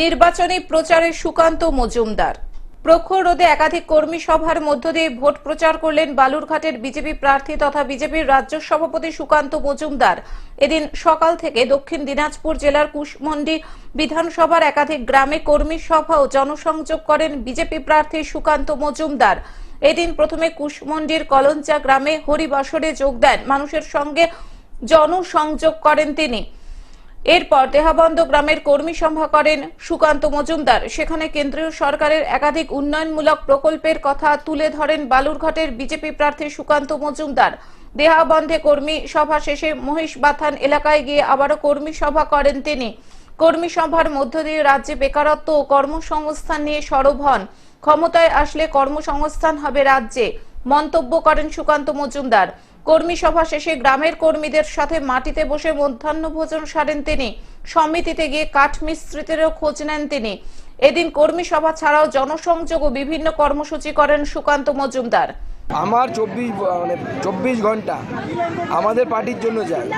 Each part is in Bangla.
নির্বাচনী প্রচারে সুকান্ত মজুমদার। প্রখর রোদে একাধিক কর্মী সভার মধ্য দিয়ে ভোট প্রচার করলেন বালুরঘাটের বিজেপি প্রার্থী তথা বিজেপির রাজ্য সভাপতি সুকান্ত মজুমদার। এদিন সকাল থেকে দক্ষিণ দিনাজপুর জেলার কুশমন্ডি বিধানসভার একাধিক গ্রামে কর্মী সভা ও জনসংযোগ করেন বিজেপি প্রার্থী সুকান্ত মজুমদার। এদিন প্রথমে কুশমন্ডির কলঞ্চা গ্রামে হরিবাসরে যোগ দেন। মানুষের সঙ্গে জনসংযোগ করেন তিনি। এরপর দেহাবন্ধ গ্রামের কর্মী সভা করেন সুকান্ত মজুমদার। সেখানে কেন্দ্রীয় সরকারের একাধিক উন্নয়নমূলক প্রকল্পের কথা তুলে ধরেন বালুরঘাটের বিজেপি প্রার্থী সুকান্ত মজুমদার। দেহাবন্ধে কর্মী সভা শেষে মহিষবাথান এলাকায় গিয়ে আবারও কর্মী সভা করেন তিনি। কর্মী সভার মধ্য দিয়ে রাজ্যে বেকারত্ব ও কর্মসংস্থান নিয়ে সরব হন। ক্ষমতায় আসলে কর্মসংস্থান হবে রাজ্যে। মন্তব্য করেন সুকান্ত মজুমদার। কর্মী সভা শেষে গ্রামের কর্মীদের সাথে মাটিতে বসে মধ্যাহ্ন ভোজন সারেন তিনি। সমিতিতে গিয়ে কাঠ মিস্ত্রিতেরও খোঁজ নেন তিনি। এদিন কর্মী সভা ছাড়াও জনসংযোগ ও বিভিন্ন কর্মসূচি করেন সুকান্ত মজুমদার। আমার চব্বিশ মানে চব্বিশ ঘণ্টা আমাদের পার্টির জন্য যায়।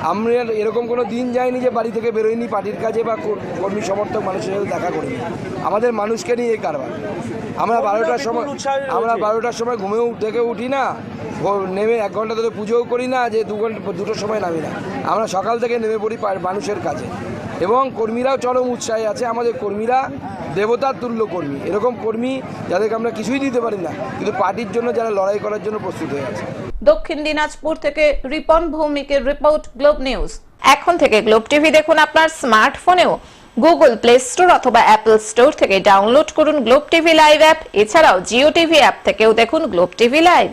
আমরা এরকম কোনো দিন যায়নি যে বাড়ি থেকে বেরোয়নি পার্টির কাজে বা কর- কর্মী সমর্থক মানুষের সাথে দেখা করিনি। আমাদের মানুষকে নিয়ে এই কারবার। আমরা বারোটার সময় আমরা বারোটার সময় ঘুমেও থেকে উঠি না। নেমে এক ঘণ্টা ধরে পুজোও করি না, যে দু ঘণ্টা, দুটোর সময় নামি না। আমরা সকাল থেকে নেমে পড়ি মানুষের কাছে এবং কর্মীরাও চরম উৎসাহে আছে, আমাদের কর্মীরা দেবতার তুল্য কর্মী এরকম কর্মী যাদেরকে আমরা কিছুই দিতে পারি না, কিন্তু পার্টির জন্য যারা লড়াই করার জন্য প্রস্তুত হয়ে আছে। দক্ষিণ দিনাজপুর থেকে রিপন ভৌমিকের রিপোর্ট, গ্লোব নিউজ। এখন থেকে গ্লোব টিভি দেখুন আপনার স্মার্টফোনেও। গুগল প্লে স্টোর অথবা অ্যাপল স্টোর থেকে ডাউনলোড করুন গ্লোব টিভি লাইভ অ্যাপ। এছাড়াও জিও টিভি অ্যাপ থেকেও দেখুন গ্লোব টিভি লাইভ।